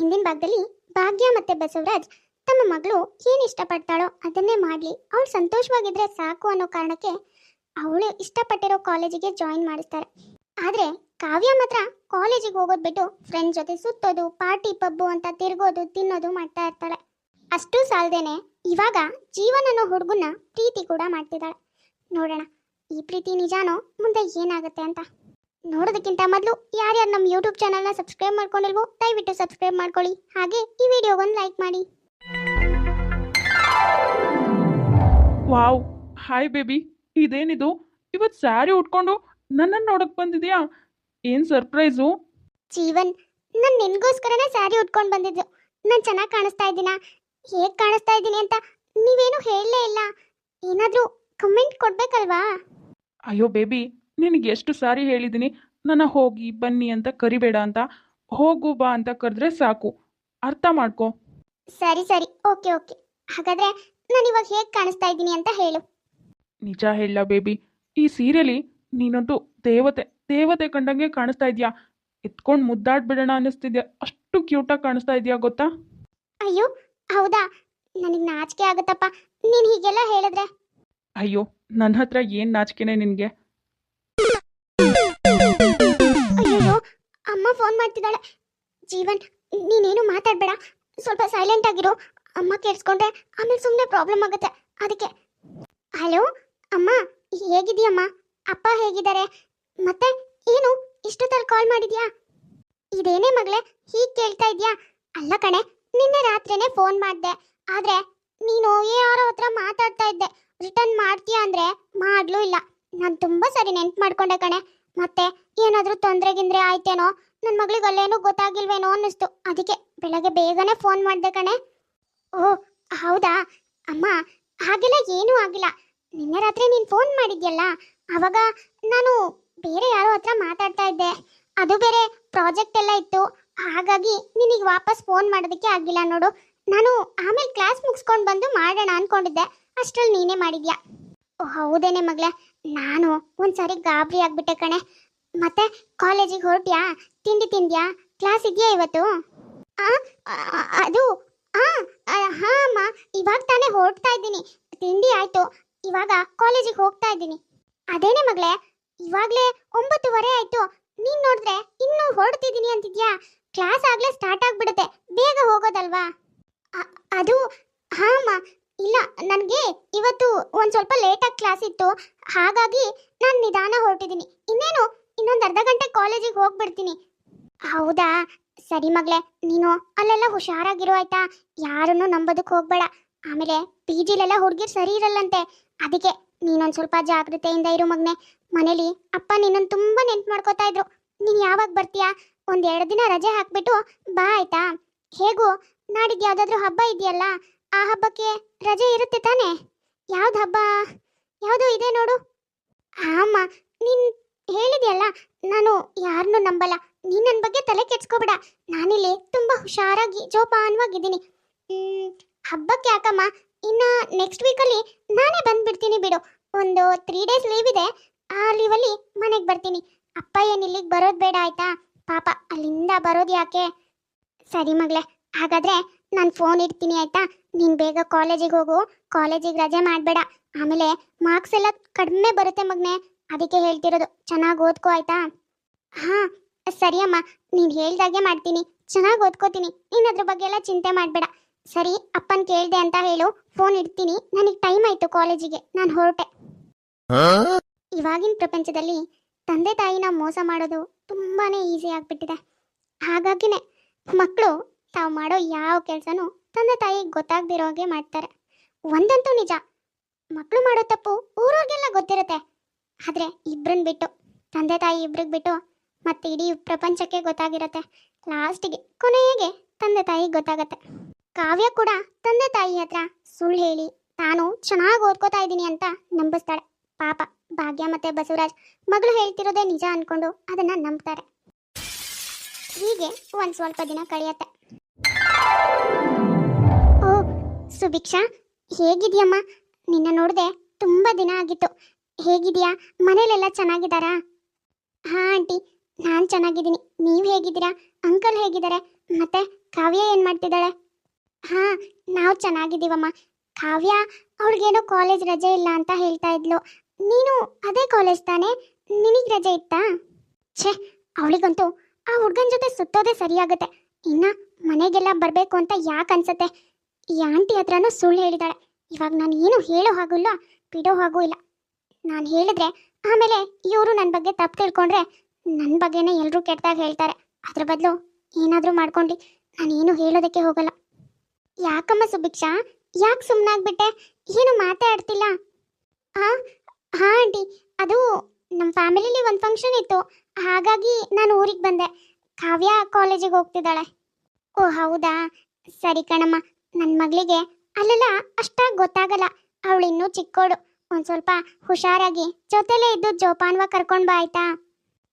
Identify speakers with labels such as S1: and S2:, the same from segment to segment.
S1: ಹಿಂದಿನ ಭಾಗದಲ್ಲಿ ಭಾಗ್ಯ ಮತ್ತೆ ಬಸವರಾಜ್ ತಮ್ಮ ಮಗಳು ಏನು ಇಷ್ಟಪಡ್ತಾಳೋ ಅದನ್ನೇ ಮಾಡಲಿ. ಅವಳು ಸಂತೋಷವಾಗಿದ್ರೆ ಸಾಕು ಅನ್ನೋ ಕಾರಣಕ್ಕೆ ಅವಳು ಇಷ್ಟಪಟ್ಟಿರೋ ಕಾಲೇಜಿಗೆ ಜಾಯಿನ್ ಮಾಡಿಸ್ತಾರೆ. ಆದರೆ ಕಾವ್ಯ ಮಾತ್ರ ಕಾಲೇಜಿಗೆ ಹೋಗೋದು ಬಿಟ್ಟು ಫ್ರೆಂಡ್ ಜೊತೆ ಸುತ್ತೋದು ಪಾರ್ಟಿ ಪಬ್ಬು ಅಂತ ತಿರ್ಗೋದು, ತಿನ್ನೋದು ಮಾಡ್ತಾ ಇರ್ತಾಳೆ. ಅಷ್ಟು ಸಾಲ್ದೇನೆ ಇವಾಗ ಜೀವನ ಅನ್ನೋ ಹುಡುಗನ್ನ ಪ್ರೀತಿ ಕೂಡ ಮಾಡ್ತಿದ್ದಾಳೆ. ನೋಡೋಣ, ಈ ಪ್ರೀತಿ ನಿಜಾನೋ ಮುಂದೆ ಏನಾಗುತ್ತೆ ಅಂತ. ನೋಡೋದಕ್ಕಿಂತ ಮೊದಲು ಯಾರ್ಯಾರು ನಮ್ಮ ಯೂಟ್ಯೂಬ್ ಚಾನಲ್ನ ಸಬ್ಸ್ಕ್ರೈಬ್ ಮಾಡ್ಕೊಂಡಿಲ್ವೋ ದಯವಿಟ್ಟು ಸಬ್ಸ್ಕ್ರೈಬ್ ಮಾಡ್ಕೊಳ್ಳಿ. ಹಾಗೆ ಈ ವಿಡಿಯೋಗೊಂದು ಲೈಕ್ ಮಾಡಿ.
S2: ವಾವ್ ಹಾಯ್ ಬೇಬಿ ಇದೇನಿದು? ಇವತ್ತು ಸ್ಯಾರಿ ಉಟ್ಕೊಂಡು ನನ್ನನ್ನು ನೋಡಕ್ ಬಂದಿದ್ಯಾ? ಏನು ಸರ್ಪ್ರೈಸು
S1: ಜೀವನ್ ನಾನು ನಿನಗೋಸ್ಕರನೇ ಸ್ಯಾರಿ ಉಟ್ಕೊಂಡು ಬಂದಿದ್ದು. ನಾನು ಚೆನ್ನಾಗಿ ಕಾಣಿಸ್ತಾ ಇದ್ದೀನ? ಹೇಗೆ ಕಾಣಿಸ್ತಾ ಇದ್ದೀನಿ ಅಂತ ನೀವೇನು ಹೇಳಲೇ ಇಲ್ಲ. ಏನಾದರೂ ಕಮೆಂಟ್ ಕೊಡ್ಬೇಕಲ್ವಾ?
S2: ಅಯ್ಯೋ ಬೇಬಿ ನಿನಗೆ ಎಷ್ಟು ಸಾರಿ ಹೇಳಿದ್ದೀನಿ ನನ್ನ ಹೋಗಿ ಬನ್ನಿ ಅಂತ ಕರಿಬೇಡ ಅಂತ ಹೋಗು ಬಾ ಅಂತ ಕರೆದ್ರೆ ಸಾಕು. ಅರ್ಥ ಮಾಡ್ಕೊ.
S1: ಸರಿ ಸರಿ. Okay okay. ಹಾಗಾದ್ರೆ ನಾನು ಇವಾಗ ಹೇಗೆ ಕಾಣಿಸ್ತಾ ಇದ್ದೀನಿ ಅಂತ ಹೇಳು.
S2: ನಿಜ ಹೇಳ ಬೇಬಿ. ಈ ಸೀರೆಲಿ ನೀನಂತೂ ದೇವತೆ ದೇವತೆ ಕಂಡಂಗೆ ಕಾಣಿಸ್ತಾ ಇದೆಯಾ? ಎತ್ಕೊಂಡು ಮುದ್ದಾಡ್ಬಿಡೋಣ ಅನ್ನಿಸ್ತಿದ್ಯಾ? ಅಷ್ಟು ಕ್ಯೂಟಾಗಿ ಕಾಣಿಸ್ತಾ ಇದೆಯಾ ಗೊತ್ತಾ?
S1: ಅಯ್ಯೋ ಹೌದಾ? ನನಗೆ ನಾಚಿಕೆ ಆಗುತ್ತಪ್ಪ. ನೀನು ಹೀಗೆಲ್ಲ ಹೇಳಿದ್ರೆ?
S2: ಅಯ್ಯೋ ನನ್ನ ಹತ್ರ ಏನು ನಾಚಿಕೆನೆ ನಿನಗೆ?
S1: ಅಮ್ಮ ಫೋನ್ ಮಾಡ್ತಿದ್ದಾಳೆ. ಜೀವನ್, ನೀನೇನು ಮಾತಾಡಬೇಡ. ಸ್ವಲ್ಪ ಸೈಲೆಂಟ್ ಆಗಿರು. ಅಮ್ಮ ಕೇಳಿಸ್ಕೊಂಡ್ರೆ ಆಮೇಲೆ ಸುಮ್ಮನೆ ಪ್ರಾಬ್ಲಮ್ ಆಗುತ್ತೆ. ಅದಕ್ಕೆ ಹಲೋ ಅಮ್ಮ ಹೇಗಿದೆಯಮ್ಮ ಅಪ್ಪ ಹೇಗಿದ್ದಾರೆ? ಮತ್ತೆ ಏನು, ಇಷ್ಟೊತ್ತಲ್ಲಿ ಕಾಲ್ ಮಾಡಿದ್ಯಾ? ಇದೇನೇ ಮಗಳೇ, ಹೀಗೆ ಕೇಳ್ತಾ ಇದ್ಯಾ? ಅಲ್ಲ ಕಣೆ, ನಿನ್ನೆ ರಾತ್ರಿನೇ ಫೋನ್ ಮಾಡಿದೆ. ಆದ್ರೆ ನೀನು ಯಾರೋ ಹತ್ರ ಮಾತಾಡ್ತಾ ಇದ್ದೆ. ರಿಟರ್ನ್ ಮಾಡ್ತೀಯಾ ಅಂದ್ರೆ ಮಾಡ್ಲೂ ಇಲ್ಲ. ನಾನು ತುಂಬಾ ಸರಿ ನೆನ್ಪು ಮಾಡ್ಕೊಂಡೆ ಕಣೆ. ಮತ್ತೆ ಏನಾದರೂ ತೊಂದರೆ ಗಿಂದ್ರೆ ಆಯ್ತೇನೋ? ನನ್ನ ಮಗಳಿಗೆ ಅಲ್ಲೇನೋ ಗೊತ್ತಾಗಿಲ್ವೇನೋ ಅನ್ನಿಸ್ತು. ಅದಕ್ಕೆ ಬೆಳಗ್ಗೆ ಬೇಗನೆ ಫೋನ್ ಮಾಡಿದೆ ಕಣೆ. ಓ, ಹೌದಾ? ಅಮ್ಮ, ಹಾಗೆಲ್ಲ ಏನೂ ಆಗಿಲ್ಲ. ನಿನ್ನೆ ರಾತ್ರಿ ನೀನು ಫೋನ್ ಮಾಡಿದ್ಯಲ್ಲ? ಅವಾಗ ನಾನು ಬೇರೆ ಯಾರೋ ಹತ್ರ ಮಾತಾಡ್ತಾ ಇದ್ದೆ. ಅದು ಬೇರೆ ಪ್ರಾಜೆಕ್ಟ್ ಎಲ್ಲ ಇತ್ತು. ಹಾಗಾಗಿ ನಿನಗೆ ವಾಪಸ್ ಫೋನ್ ಮಾಡೋದಕ್ಕೆ ಆಗಿಲ್ಲ ನೋಡು. ನಾನು ಆಮೇಲೆ ಕ್ಲಾಸ್ ಮುಗಿಸ್ಕೊಂಡು ಬಂದು ಮಾಡೋಣ ಅನ್ಕೊಂಡಿದ್ದೆ. ಅಷ್ಟ್ರಲ್ಲಿ ನೀನೇ ಮಾಡಿದ್ಯಾ? ಓ, ಹೌದೇನೆ ಮಗಳೇ. ನಾನು ಒಂದ್ಸಾರಿ ಗಾಬರಿ ಆಗ್ಬಿಟ್ಟೆ ಕಣೆ. ಮತ್ತೆ ಕಾಲೇಜಿಗೆ ಹೊರಟ್ಯಾ? ತಿಂಡಿ ತಿಂದ್ಯಾ? ಕ್ಲಾಸ್ ಇದೆಯಾ ಇವತ್ತು? ಅದು ಹಾ ಅಮ್ಮ, ಇವಾಗ ತಾನೇ ಹೊರಡ್ತಾ ಇದ್ದೀನಿ. ತಿಂಡಿ ಆಯ್ತು, ಇವಾಗ ಕಾಲೇಜಿಗೆ ಹೋಗ್ತಾ ಇದ್ದೀನಿ. ಅದೇನೆ ಮಗಳೇ, ಇವಾಗಲೇ ಒಂಬತ್ತುವರೆ ಆಯ್ತು. ನೀನ್ ನೋಡಿದ್ರೆ ಇನ್ನೂ ಹೊರಡ್ತಿದ್ದೀನಿ ಅಂತಿದ್ಯಾ? ಕ್ಲಾಸ್ ಆಗ್ಲೇ ಸ್ಟಾರ್ಟ್ ಆಗ್ಬಿಡುತ್ತೆ, ಬೇಗ ಹೋಗೋದಲ್ವಾ? ಅದು, ಹಾ ಅಮ್ಮ ಇಲ್ಲ, ನನಗೆ ಇವತ್ತು ಒಂದು ಸ್ವಲ್ಪ ಲೇಟಾಗಿ ಕ್ಲಾಸ್ ಇತ್ತು. ಹಾಗಾಗಿ ನಾನು ನಿಧಾನ ಹೊರಟಿದ್ದೀನಿ ಇನ್ನೇನು, ಇನ್ನೊಂದು ಅರ್ಧ ಗಂಟೆ ಕಾಲೇಜಿಗೆ ಹೋಗ್ಬಿಡ್ತೀನಿ. ಹೌದಾ? ಸರಿ ಮಗಳೇ, ನೀನು ಅಲ್ಲೆಲ್ಲ ಹುಷಾರಾಗಿರೋ ಆಯ್ತಾ? ಯಾರನ್ನು ನಂಬೋದಕ್ಕೆ ಹೋಗ್ಬೇಡ. ಆಮೇಲೆ ಪಿ ಜಿಲೆಲ್ಲ ಹುಡುಗಿರು ಸರಿ ಇರಲ್ಲಂತೆ. ಅದಕ್ಕೆ ನೀನೊಂದು ಸ್ವಲ್ಪ ಜಾಗೃತೆಯಿಂದ ಇರು ಮಗನೆ. ಮನೇಲಿ ಅಪ್ಪ ನಿನ್ನನ್ನು ತುಂಬ ನೆನ್ಪು ಮಾಡ್ಕೋತಾ ಇದ್ರು. ನೀನು ಯಾವಾಗ ಬರ್ತೀಯಾ? ಒಂದು ಎರಡು ದಿನ ರಜೆ ಹಾಕ್ಬಿಟ್ಟು ಬಾ ಆಯ್ತಾ? ಹೇಗೂ, ನಾಡಿದ್ದು ಯಾವುದಾದ್ರೂ ಹಬ್ಬ ಇದೆಯಲ್ಲ? ಆ ಹಬ್ಬಕ್ಕೆ ರಜೆ ಇರುತ್ತೆ ತಾನೇ? ಯಾವ್ದು ಹಬ್ಬ? ಯಾವುದೋ ಇದೆ ನೋಡು. ಅಮ್ಮ ನೀನ್ ಹೇಳಿದ್ಯಲ್ಲ, ನಾನು ಯಾರನ್ನೂ ನಂಬಲ್ಲ. ನೀನ್ ಬಗ್ಗೆ ತಲೆ ಕೆಡಿಸ್ಕೋಬೇಡ. ನಾನಿಲ್ಲಿ ತುಂಬಾ ಹುಷಾರಾಗಿ ಜೋಪಾನವಾಗಿದ್ದೀನಿ. ಹಬ್ಬಕ್ಕೆ ಯಾಕಮ್ಮ, ಇನ್ನ ನೆಕ್ಸ್ಟ್ ವೀಕಲ್ಲಿ ನಾನೇ ಬಂದ್ಬಿಡ್ತೀನಿ ಬಿಡು. ಒಂದು ತ್ರೀ ಡೇಸ್ ಲೀವ್ ಇದೆ. ಆ ಲೀವಲ್ಲಿ ಮನೆಗೆ ಬರ್ತೀನಿ. ಅಪ್ಪ ಏನು ಇಲ್ಲಿಗೆ ಬರೋದು ಬೇಡ ಆಯ್ತಾ? ಪಾಪ, ಅಲ್ಲಿಂದ ಬರೋದು ಯಾಕೆ? ಸರಿ ಮಗಳೇ, ಹಾಗಾದ್ರೆ ನಾನು ಫೋನ್ ಇಡ್ತೀನಿ ಆಯ್ತಾ? ನೀನು ಬೇಗ ಕಾಲೇಜಿಗೆ ಹೋಗು. ಕಾಲೇಜಿಗೆ ರಜೆ ಮಾಡಬೇಡ. ಆಮೇಲೆ ಮಾರ್ಕ್ಸ್ ಎಲ್ಲ ಕಡಿಮೆ ಬರುತ್ತೆ ಮಗನೆ. ಅದಕ್ಕೆ ಹೇಳ್ತಿರೋದು ಚೆನ್ನಾಗಿ ಓದ್ಕೋ ಆಯ್ತಾ? ಹಾಂ ಸರಿ ಅಮ್ಮ. ನೀನು ಹೇಳ್ದಾಗೆ ಮಾಡ್ತೀನಿ. ಚೆನ್ನಾಗಿ ಓದ್ಕೋತೀನಿ. ನೀನು ಅದ್ರ ಬಗ್ಗೆ ಎಲ್ಲ ಚಿಂತೆ ಮಾಡಬೇಡ. ಸರಿ ಅಪ್ಪನ ಕೇಳಿದೆ ಅಂತ ಹೇಳು. ಫೋನ್ ಇಡ್ತೀನಿ. ನನಗೆ ಟೈಮ್ ಆಯಿತು ಕಾಲೇಜಿಗೆ ನಾನು ಹೊರಟೆ. ಇವಾಗಿನ ಪ್ರಪಂಚದಲ್ಲಿ ತಂದೆ ತಾಯಿನ ಮೋಸ ಮಾಡೋದು ತುಂಬಾ ಈಸಿ ಆಗಿಬಿಟ್ಟಿದೆ. ಹಾಗಾಗಿನೇ ಮಕ್ಕಳು ತಾವು ಮಾಡೋ ಯಾವ ಕೆಲಸನೂ ತಂದೆ ತಾಯಿ ಹಾಗೆ ಮಾಡ್ತಾರೆ. ಒಂದಂತೂ ನಿಜ. ಮಕ್ಕಳು ಮಾಡೋ ತಪ್ಪು ಊರೋಗೆಲ್ಲ ಗೊತ್ತಿರುತ್ತೆ. ಆದರೆ ಇಬ್ಬರನ್ನ ಬಿಟ್ಟು, ತಂದೆ ತಾಯಿ ಇಬ್ರಿಗೆ ಬಿಟ್ಟು ಮತ್ತೆ ಇಡೀ ಪ್ರಪಂಚಕ್ಕೆ ಗೊತ್ತಾಗಿರುತ್ತೆ. ಲಾಸ್ಟಿಗೆ ಕೊನೆಗೆ ತಂದೆ ತಾಯಿ ಗೊತ್ತಾಗತ್ತೆ. ಕಾವ್ಯ ಕೂಡ ತಂದೆ ತಾಯಿ ಹತ್ರ ಸುಳ್ಳು ಹೇಳಿ ತಾನು ಚೆನ್ನಾಗಿ ಓದ್ಕೋತಾ ಇದ್ದೀನಿ ಅಂತ ನಂಬಿಸ್ತಾಳೆ. ಪಾಪ ಭಾಗ್ಯ ಮತ್ತೆ ಬಸವರಾಜ್ ಮಗಳು ಹೇಳ್ತಿರೋದೇ ನಿಜ ಅನ್ಕೊಂಡು ಅದನ್ನ ನಂಬ್ತಾರೆ. ಹೀಗೆ ಒಂದ್ ಸ್ವಲ್ಪ ದಿನ ಕಳೆಯತ್ತೆ. ಓ ಸುಭಿಕ್ಷಾ ಹೇಗಿದ್ಯಮ್ಮ? ನಿನ್ನ ನೋಡಿದೆ ತುಂಬಾ ದಿನ ಆಗಿತ್ತು. ಹೇಗಿದ್ಯಾ? ಮನೇಲೆಲ್ಲ ಚೆನ್ನಾಗಿದ್ದಾರಾ? ಹಾ, ಆಂಟಿ, ನಾನು ಚೆನ್ನಾಗಿದ್ದೀನಿ. ನೀವು ಹೇಗಿದ್ದೀರಾ? ಅಂಕಲ್ ಹೇಗಿದ್ದಾರೆ? ಮತ್ತೆ ಕಾವ್ಯ ಏನು ಮಾಡ್ತಿದ್ದಾಳೆ? ಹಾ, ನಾವು ಚೆನ್ನಾಗಿದ್ದೀವಮ್ಮ. ಕಾವ್ಯ, ಅವಳಿಗೇನೋ ಕಾಲೇಜ್ ರಜೆ ಇಲ್ಲ ಅಂತ ಹೇಳ್ತಾ ಇದ್ಲು. ನೀನು ಅದೇ ಕಾಲೇಜ್ ತಾನೆ? ನಿನಗ್ ರಜೆ ಇತ್ತಾ? ಛೇ, ಅವಳಿಗಂತೂ ಆ ಹುಡ್ಗನ್ ಜೊತೆ ಸುತ್ತೋದೇ ಸರಿಯಾಗುತ್ತೆ. ಇನ್ನ ಮನೆಗೆಲ್ಲ ಬರಬೇಕು ಅಂತ ಯಾಕೆ ಅನ್ಸತ್ತೆ? ಈ ಆಂಟಿ ಹತ್ರನೂ ಸುಳ್ಳು ಹೇಳಿದಾಳೆ. ಇವಾಗ ನಾನು ಏನು ಹೇಳೋ ಹಾಗೂ ಇಲ್ಲ ಬಿಡೋ ಹಾಗೂ ಇಲ್ಲ. ನಾನು ಹೇಳಿದ್ರೆ ಆಮೇಲೆ ಇವರು ನನ್ನ ಬಗ್ಗೆ ತಪ್ಪು ತಿಳ್ಕೊಂಡ್ರೆ ನನ್ನ ಬಗ್ಗೆನೇ ಎಲ್ಲರೂ ಕೆಟ್ಟದಾಗ ಹೇಳ್ತಾರೆ. ಅದ್ರ ಬದಲು ಏನಾದರೂ ಮಾಡ್ಕೊಂಡು. ನಾನೇನು ಹೇಳೋದಕ್ಕೆ ಹೋಗಲ್ಲ. ಯಾಕಮ್ಮ ಸುಭಿಕ್ಷಾ? ಯಾಕೆ ಸುಮ್ಮನಾಗ್ಬಿಟ್ಟೆ ಏನು ಮಾತಾಡ್ತಿಲ್ಲ? ಹಾಂ ಹಾಂ ಆಂಟಿ. ಅದು ನಮ್ಮ ಫ್ಯಾಮಿಲಿಲಿ ಒಂದು ಫಂಕ್ಷನ್ ಇತ್ತು. ಹಾಗಾಗಿ ನಾನು ಊರಿಗೆ ಬಂದೆ. ಕಾವ್ಯ ಕಾಲೇಜಿಗೆ ಹೋಗ್ತಿದ್ದಾಳೆ. ಓ, ಹೌದಾ? ಸರಿ ಕಣಮ್ಮ. ನನ್ನ ಮಗಳಿಗೆ ಅಲ್ಲೆಲ್ಲ ಅಷ್ಟಾಗಿ ಗೊತ್ತಾಗಲ್ಲ. ಅವಳು ಇನ್ನೂ ಚಿಕ್ಕೋಳು. ಒಂದು ಸ್ವಲ್ಪ ಹುಷಾರಾಗಿ ಜೊತೆಲೇ ಇದ್ದು ಜೋಪಾನ್ವಾಗಿ ಕರ್ಕೊಂಡು ಬಾ ಆಯ್ತಾ?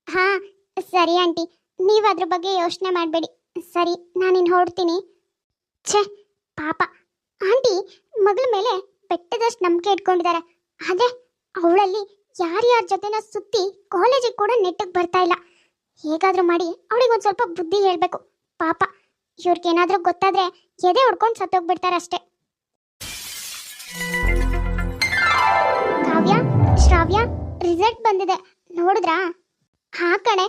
S1: ಹಾಂ, ಸರಿ ಆಂಟಿ. ನೀವು ಅದ್ರ ಬಗ್ಗೆ ಯೋಚನೆ ಮಾಡಬೇಡಿ. ಸರಿ ನಾನಿನ್ನು ಹೊರಡ್ತೀನಿ. ಛೇ, ಪಾಪ. ಆಂಟಿ, ಮಗಳ ಮೇಲೆ ಬೆಟ್ಟದಷ್ಟು ನಂಬಿಕೆ ಇಟ್ಕೊಂಡಿದ್ದಾರೆ ಆದರೆ ಅವಳಲ್ಲಿ ಯಾರ್ಯಾರ ಜೊತೆನ ಸುತ್ತಿ ಕಾಲೇಜಿಗೆ ಕೂಡ ನೆಟ್ಟಗೆ ಬರ್ತಾ ಇಲ್ಲ. ಹೇಗಾದರೂ ಮಾಡಿ ಅವಳಿಗೆ ಒಂದು ಸ್ವಲ್ಪ ಬುದ್ಧಿ ಹೇಳ್ಬೇಕು. ಪಾಪ ಏನಾದರೂ ಗೊತ್ತಾದ್ರೆ ಎದೆ ಹೊಡ್ಕೊಂಡು ಸತ್ತೋಗ್ಬಿಡ್ತಾರೆ ಅಷ್ಟೇ. ಕಾವ್ಯ, ಶ್ರಾವ್ಯ ರಿಸಲ್ಟ್ ಬಂದಿದೆ. ನೋಡಿದ್ರಾ? ಹಾ ಕಣೆ,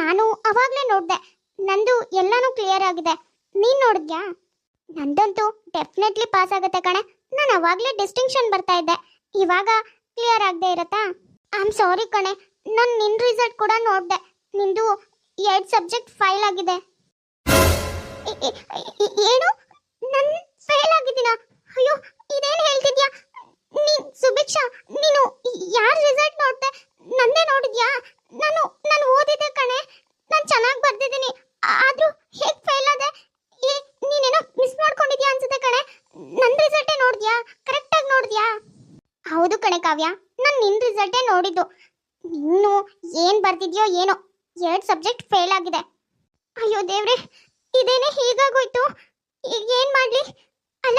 S1: ನಾನು ಅವಾಗಲೇ ನೋಡಿದೆ. ನಂದು ಎಲ್ಲಾನು ಕ್ಲಿಯರ್ ಆಗಿದೆ. ನೀನ್ ನೋಡಿದ್ಯಾ? ನಂದಂತೂ ಡೆಫಿನೆಟ್ಲಿ ಪಾಸ್ ಆಗುತ್ತೆ ಕಣೆ. ನಾನು ಅವಾಗಲೇ ಡಿಸ್ಟಿಂಕ್ಷನ್ ಬರ್ತಾ ಇದ್ದೆ. ಇವಾಗ ಕ್ಲಿಯರ್ ಆಗದೆ ಇರತ್ತಾ? ಐ ಆಮ್ ಸಾರಿ ಕಣೆ, ನಾನು ನಿನ್ನ ರಿಸಲ್ಟ್ ಕೂಡ ನೋಡಿದೆ. ನಿಂದು ಎರಡು ಸಬ್ಜೆಕ್ಟ್ ಫೈಲ್ ಆಗಿದೆ. ಏನು? ನನ್ ಫೇಲ್ ಆಗಿದ್ದೀನ? ಅಯ್ಯೋ, ಇದೇನು ಹೇಳ್ತಿದ್ಯಾ? ನೀನ್ ಸುಭಿಕ್ಷಾ, ನೀನು ಯಾರ ರಿಸಲ್ಟ್ ನೋಡ್ದೆ? ನಂದೇ ನೋಡಿದ್ಯಾ? ನಾನು ನಾನು ಓದಿದ್ದೆ ಕಣೆ. ನಾನು ಚೆನ್ನಾಗಿ ಬರ್ದಿದ್ದೀನಿ. ಆದ್ರೂ ಹೇಗ್ ಫೇಲ್ ಆದೆ? ನೀನೇನೋ ಮಿಸ್ ಮಾಡ್ಕೊಂಡಿದ್ಯಾ ಅನ್ಸುತ್ತೆ ಕಣೆ. ನನ್ನ ರಿಸಲ್ಟೇ ನೋಡಿದ್ಯಾ? ಕರೆಕ್ಟಾಗಿ ನೋಡಿದ್ಯಾ? ಹೌದು ಕಣೆ ಕಾವ್ಯ. ನಾನು ನಿನ್ನ ರಿಸಲ್ಟೇ ನೋಡಿದ್ದು. ನೀನು ಏನು ಬರ್ತಿದ್ಯೋ ಏನೋ. ಎರಡು ಸಬ್ಜೆಕ್ಟ್ ಫೇಲ್ ಆಗಿದೆ. ಅಯ್ಯೋ ದೇವ್ರೆ, ಇದೇನೆ ಹೀಗಾಗೋಯ್ತು? ಈಗ ಏನು ಮಾಡ್ಲಿ? ಅಲ್ಲ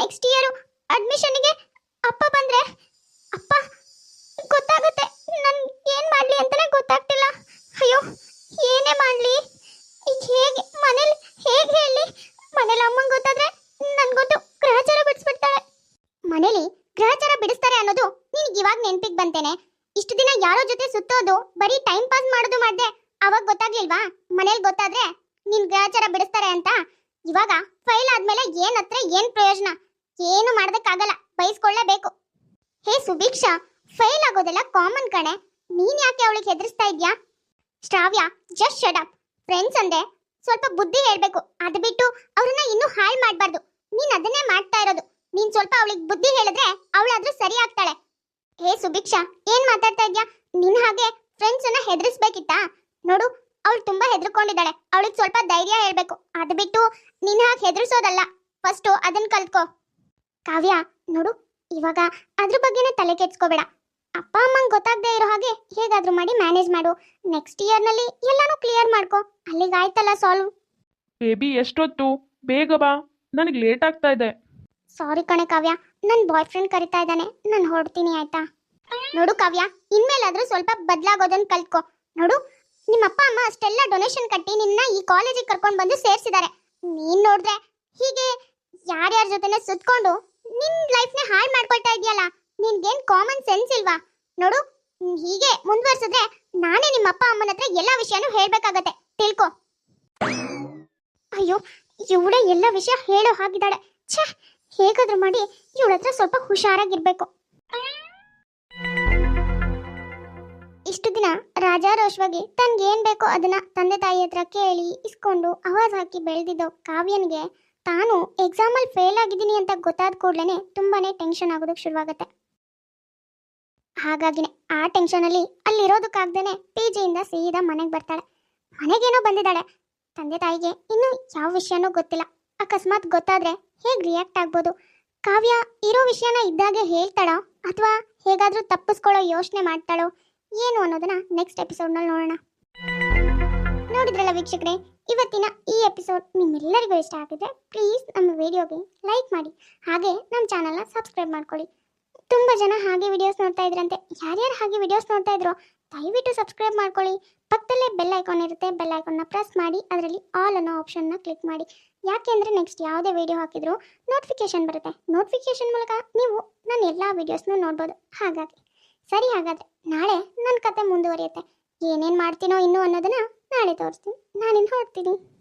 S1: ನೆಕ್ಸ್ಟ್ ಇಯರು ಅಡ್ಮಿಷನ್ಗೆ ಅಪ್ಪ ಬಂದ್ರೆ? ಅಪ್ಪ, ಗೊತ್ತಾಗುತ್ತೆ. ನನ್ ಏನು ಮಾಡ್ಲಿ ಅಂತಾನೆ ಗೊತ್ತಾಗ್ತಿಲ್ಲ. ಅಯ್ಯೋ, ಏನೇ ಮಾಡ್ಲಿ? ಹೇಗೆ, ಮನೇಲಿ ಹೇಗೆ ಹೇಳಿ? ಮನೇಲಿ ಅಮ್ಮಂಗೆ ಗೊತ್ತಾದ್ರೆ ನನ್ಗೊತ್ತು ಗ್ರಹಚಾರ ಬಿಡಿಸ್ಬಿಡ್ತಾಳೆ ಮನೇಲಿ ಗ್ರಹಚಾರ ಬಿಡಿಸ್ತಾರೆ ಅನ್ನೋದು ನಿನಗೆ ಇವಾಗ ನೆನಪಿಗೆ ಬಂತೇನೆ. ಇಷ್ಟು ದಿನ ಯಾರೋ ಜೊತೆ ಸುತ್ತೋದು, ಬರೀ ಟೈಮ್ ಪಾಸ್ ಮಾಡೋದು ಮಾಡ್ದೆ ಅವಾಗ ಗೊತ್ತಾಗ್ಲಿಲ್ವಾ ಮನೇಲಿ ಗೊತ್ತಾದ್ರೆ ನಿನ್ ಗ್ರಹಚಾರ ಬಿಡಿಸ್ತಾರೆ ಅಂತ. ಇವಾಗ ಫೈಲ್ ಆದ್ಮೇಲೆ ಏನ್ ಹತ್ರ ಏನ್ ಪ್ರಯೋಜನ? ಏನು ಮಾಡೋದಕ್ಕಾಗಲ್ಲ ಬಯಸ್ಕೊಳ್ಳೇಬೇಕು ಹೇ ಸುಭೀಕ್ಷಾ ಫೈಲ್ ಆಗೋದೆಲ್ಲ ಕಾಮನ್ ಕಣೆ. ನೀನ್ ಯಾಕೆ ಅವಳಿಗೆ ಹೆದರಿಸ್ತಾ ಇದ್ಯಾ? Shravya just shut up friends ಅಂದೆ, ಸ್ವಲ್ಪ ಬುದ್ಧಿ ಹೇಳ್ಬೇಕು. ಅದು ಬಿಟ್ಟು ಅವ್ರನ್ನ ಇನ್ನೂ ಹಾಳು ಮಾಡ್ಬಾರ್ದು. ನೀನ್ ಅದನ್ನೇ ಮಾಡ್ತಾ ಇರೋದು. ನೀನ್ ಸ್ವಲ್ಪ ಅವಳಿಗೆ ಬುದ್ಧಿ ಹೇಳಿದ್ರೆ ಅವಳಾದ್ರೂ ಸರಿ ಆಗ್ತಾಳೆ. ಹೇ ಸುಭಿಕ್ಷಾ, ಏನ್ ಮಾತಾಡ್ತಾ ಇದ್ಯಾ? ನಿನ್ ಹಾಗೆ ಫ್ರೆಂಡ್ಸ್ ಅನ್ನ ಹೆದರಿಸ್ಬೇಕಿತ್ತಾ? ನೋಡು ಅವಳು ತುಂಬಾ ಹೆದರ್ಕೊಂಡಿದ್ದಾಳೆ. ಅವಳಿಗೆ ಸ್ವಲ್ಪ ಧೈರ್ಯ ಹೇಳ್ಬೇಕು. ಅದು ಬಿಟ್ಟು ನಿನ್ ಹಾಗೆ ಹೆದರ್ಸೋದಲ್ಲ. ಫಸ್ಟ್ ಅದನ್ನ ಕಲ್ತ್ಕೋ. ಕಾವ್ಯ ನೋಡು ಇವಾಗ ಅದ್ರ ಬಗ್ಗೆನೇ ತಲೆ ಕೆಡ್ಸ್ಕೋಬೇಡ. ಅಪ್ಪ ಅಮ್ಮಂಗೆ ಗೊತ್ತಾಗದೆ ಇರೋ ಹಾಗೆ ಹೇಗಾದ್ರೂ ಮಾಡಿ ಮ್ಯಾನೇಜ್ ಮಾಡು. ನೆಕ್ಸ್ಟ್ ಇಯರ್ನಲ್ಲಿ ಎಲ್ಲಾನು ಕ್ಲಿಯರ್ ಮಾಡ್ಕೋ. ಅಲ್ಲಿಗೆ ಆಯ್ತಲ್ಲ ಸಾಲ್ವ್
S2: ಬೇಬಿ ಎಷ್ಟೊತ್ತು? ಬೇಗ ಬಾ. ನನಗೆ ಲೇಟ್ ಆಗ್ತಾ ಇದೆ.
S1: ಸಾರಿ ಕಣೆ ಕಾವ್ಯ. ನನ್ನ ಬಾಯ್ ಫ್ರೆಂಡ್ ಕರಿತಾ ಇದ್ದಾನೆ. ನಾನು ಹೊರಡ್ತೀನಿ ಆಯ್ತಾ? ನೋಡು ಕಾವ್ಯ ಇನ್ಮೇಲಾದ್ರೂ ಸ್ವಲ್ಪ ಬದಲಾಗೋದನ್ನ ಕಲ್ತ್ಕೋ. ನೋಡು ನಿಮ್ಮ ಅಪ್ಪ ಅಮ್ಮ ಅಷ್ಟೆಲ್ಲ ಡೊನೇಷನ್ ಕಟ್ಟಿ ನಿನ್ನ ಈ ಕಾಲೇಜಿಗೆ ಕರ್ಕೊಂಡು ಬಂದು ಸೇರಿಸಿದ್ದಾರೆ. ನೀನ್ ನೋಡಿದ್ರೆ ಹೀಗೆ ಯಾರ್ಯಾರ ಜೊತೆನೆ ಸುತ್ಕೊಂಡು ನಿನ್ ಲೈಫ್ನ ಹಾಳು ಮಾಡ್ಕೊಳ್ತಾ ಇದೆಯಲ್ಲ? ನಿನ್ಗೇನ್ ಕಾಮನ್ ಸೆನ್ಸ್ ಇಲ್ವಾ? ನೋಡು, ಹೀಗೆ ಮುಂದುವರ್ಸಿದ್ರೆ ನಾನೇ ನಿಮ್ಮ ಅಪ್ಪ ಅಮ್ಮನ ಹತ್ರ ಎಲ್ಲ ವಿಷಯನೂ ಹೇಳ್ಬೇಕಾಗತ್ತೆ. ತಿಳ್ಕೊ. ಅಯ್ಯೋ, ಇವಳೆ ಎಲ್ಲ ವಿಷಯ ಹೇಳೋ ಹಾಗಿದ್ದಾಳೆ. ಛೇ, ಹೇಗಾದ್ರೂ ಮಾಡಿ ಇವಳ ಹತ್ರ ಸ್ವಲ್ಪ ಹುಷಾರಾಗಿರ್ಬೇಕು. ಇಷ್ಟು ದಿನ ರಾಜಾರೋಷವಾಗಿ ತನ್ಗೆ ಏನ್ ಬೇಕೋ ಅದನ್ನ ತಂದೆ ತಾಯಿ ಹತ್ರ ಕೇಳಿ ಇಸ್ಕೊಂಡು ಅವಾಜ್ ಹಾಕಿ ಬೆಳೆದಿದ್ದೋ ಕಾವ್ಯನ್ಗೆ, ತಾನು ಎಕ್ಸಾಮಲ್ಲಿ ಫೇಲ್ ಆಗಿದ್ದೀನಿ ಅಂತ ಗೊತ್ತಾದ ಕೂಡ್ಲೇನೆ ತುಂಬಾನೇ ಟೆನ್ಷನ್ ಆಗೋದಕ್ಕೆ ಶುರುವಾಗುತ್ತೆ. ಹಾಗಾಗಿನೇ ಆ ಟೆನ್ಷನಲ್ಲಿ ಅಲ್ಲಿರೋದಕ್ಕಾಗ್ದೇನೆ ಪಿ ಜಿಯಿಂದ ಸೀದಾ ಮನೆಗೆ ಬರ್ತಾಳೆ. ಮನೆಗೇನೋ ಬಂದಿದ್ದಾಳೆ. ತಂದೆ ತಾಯಿಗೆ ಇನ್ನೂ ಯಾವ ವಿಷಯನೂ ಗೊತ್ತಿಲ್ಲ. ಅಕಸ್ಮಾತ್ ಗೊತ್ತಾದ್ರೆ ಹೇಗ್ ರಿಯಾಕ್ಟ್ ಆಗ್ಬೋದು? ಕಾವ್ಯ ಇರೋ ವಿಷಯನ ಇದ್ದಾಗೆ ಹೇಳ್ತಾಳೋ ಅಥವಾ ಹೇಗಾದ್ರೂ ತಪ್ಪಿಸ್ಕೊಳ್ಳೋ ಯೋಚನೆ ಮಾಡ್ತಾಳೋ? ಏನು ಅನ್ನೋದನ್ನ ನೆಕ್ಸ್ಟ್ ಎಪಿಸೋಡ್ನಲ್ಲಿ ನೋಡೋಣ. ನೋಡಿದ್ರಲ್ಲ ವೀಕ್ಷಕರೇ, ಇವತ್ತಿನ ಈ ಎಪಿಸೋಡ್ ನಿಮ್ಮೆಲ್ಲರಿಗೂ ಇಷ್ಟ ಆಗಿದ್ರೆ ಪ್ಲೀಸ್ ನಮ್ಮ ವಿಡಿಯೋಗೆ ಲೈಕ್ ಮಾಡಿ. ಹಾಗೆ ನಮ್ಮ ಚಾನಲ್ನ ಸಬ್ಸ್ಕ್ರೈಬ್ ಮಾಡ್ಕೊಳ್ಳಿ. ತುಂಬ ಜನ ಹಾಗೆ ವಿಡಿಯೋಸ್ ನೋಡ್ತಾ ಇದ್ರಂತೆ. ಯಾರ್ಯಾರು ಹಾಗೆ ವಿಡಿಯೋಸ್ ನೋಡ್ತಾ ಇದ್ರು, ದಯವಿಟ್ಟು ಸಬ್ಸ್ಕ್ರೈಬ್ ಮಾಡ್ಕೊಳ್ಳಿ. ಪಕ್ಕದಲ್ಲೇ ಬೆಲ್ ಐಕಾನ್ ಇರುತ್ತೆ ಬೆಲ್ ಐಕಾನ್ನ ಪ್ರೆಸ್ ಮಾಡಿ, ಅದರಲ್ಲಿ ಆಲ್ ಅನ್ನೋ ಆಪ್ಷನ್ನ ಕ್ಲಿಕ್ ಮಾಡಿ. ಯಾಕೆ ಅಂದರೆ ನೆಕ್ಸ್ಟ್ ಯಾವುದೇ ವಿಡಿಯೋ ಹಾಕಿದ್ರು ನೋಟಿಫಿಕೇಶನ್ ಬರುತ್ತೆ. ನೋಟಿಫಿಕೇಶನ್ ಮೂಲಕ ನೀವು ನಾನು ಎಲ್ಲ ವಿಡಿಯೋಸ್ನೂ ನೋಡ್ಬೋದು. ಹಾಗಾಗಿ. ಸರಿ ಹಾಗಾದ್ರೆ ನಾಳೆ ನನ್ನ ಕತೆ ಮುಂದುವರಿಯುತ್ತೆ. ಏನೇನು ಮಾಡ್ತೀನೋ ಇನ್ನೂ ಅನ್ನೋದನ್ನು ನಾಳೆ ತೋರಿಸ್ತೀನಿ. ನಾನಿನ್ನು ಹೋಗ್ತೀನಿ.